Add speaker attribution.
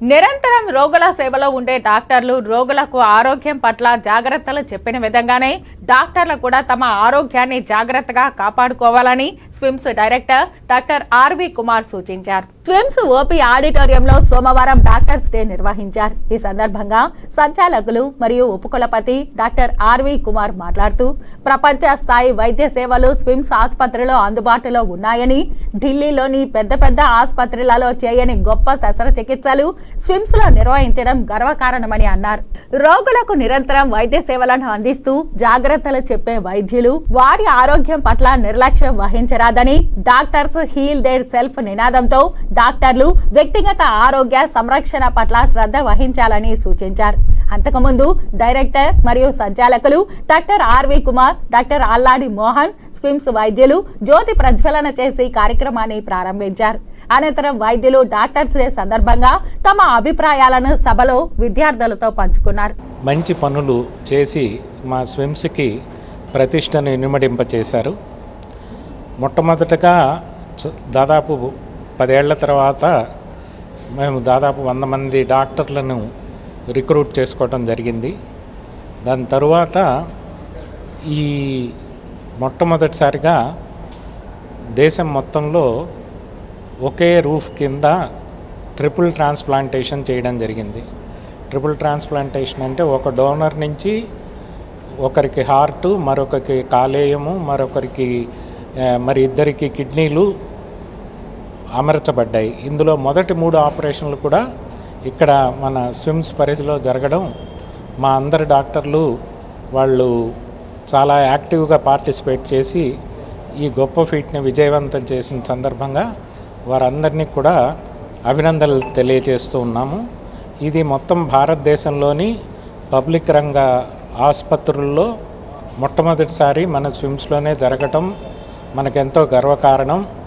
Speaker 1: నిరంతరం రోగుల సేవలో ఉండే డాక్టర్లు రోగులకు ఆరోగ్యం పట్ల జాగ్రత్తలు చెప్పిన విధంగానే డాక్టర్లు కూడా తమ ఆరోగ్యాన్ని జాగ్రత్తగా కాపాడుకోవాలని SVIMS director doctor RV Kumar సూచించారు. స్విమ్స్ ఓపీ ఆడిటోరియంలో సోమవారం డాక్టర్స్ డే నిర్వహించారు. ఈ సందర్భంగా సంచాలకులు మరియు ఉపకులపతి డాక్టర్ ఆర్వి కుమార్ మాట్లాడుతూ ప్రపంచ స్థాయి వైద్య సేవలు స్విమ్స్ ఆసుపత్రిలో అందుబాటులో ఉన్నాయని ఢిల్లీలోని పెద్ద పెద్ద ఆసుపత్రులలో చేయని గొప్ప శస్త్రచికిత్సలు స్విమ్స్లో నిర్వహించడం గర్వకారణమని అన్నారు. రోగులకు నిరంతరం వైద్య సేవలను అందిస్తూ జాగ్రత్తలు చెప్పే వైద్యులు వారి ఆరోగ్యం పట్ల నిర్లక్ష్యం కాదని డాక్టర్స్ హీల్ దేర్ సెల్ఫ్ నినాదంతో డాక్టర్లు వ్యక్తిగత ఆరోగ్య సంరక్షణ పట్ల శ్రద్ధ వహించాలని సూచించారు. అంతకుముందు డైరెక్టర్ మరియు సంచాలకులు doctor RV Kumar doctor Alladi Mohan SVIMS వైద్యులు జ్యోతి ప్రజ్వలన చేసి కార్యక్రమాన్ని ప్రారంభించారు. అనంతరం వైద్యులు డాక్టర్స్ డే సందర్భంగా తమ అభిప్రాయాలను సభలో విద్యార్థులతో పంచుకున్నారు.
Speaker 2: మంచి పనులు చేసి మా స్విమ్స్కి ప్రతిష్టను ఇనుమడింపచేశారు మొట్టమొదటగా దాదాపు పదేళ్ళ తర్వాత మేము దాదాపు వంద మంది డాక్టర్లను రిక్రూట్ చేసుకోవడం జరిగింది. దాని తరువాత ఈ మొట్టమొదటిసారిగా దేశం మొత్తంలో ఒకే రూఫ్ కింద ట్రిపుల్ ట్రాన్స్ప్లాంటేషన్ చేయడం జరిగింది. ట్రిపుల్ ట్రాన్స్ప్లాంటేషన్ అంటే ఒక డోనర్ నుంచి ఒకరికి హార్ట్ మరొకరికి కాలేయము మరొకరికి మరి ఇద్దరికి కిడ్నీలు అమర్చబడ్డాయి. ఇందులో మొదటి మూడు ఆపరేషన్లు కూడా ఇక్కడ మన స్విమ్స్ పరిధిలో జరగడం మా అందరి డాక్టర్లు వాళ్ళు చాలా యాక్టివ్గా పార్టిసిపేట్ చేసి ఈ గొప్ప ఫీట్ని విజయవంతం చేసిన సందర్భంగా వారందరినీ కూడా అభినందనలు తెలియజేస్తూ ఉన్నాము. ఇది మొత్తం భారతదేశంలోని పబ్లిక్ రంగ ఆసుపత్రుల్లో మొట్టమొదటిసారి మన స్విమ్స్లోనే జరగటం మనకెంతో గర్వకారణం.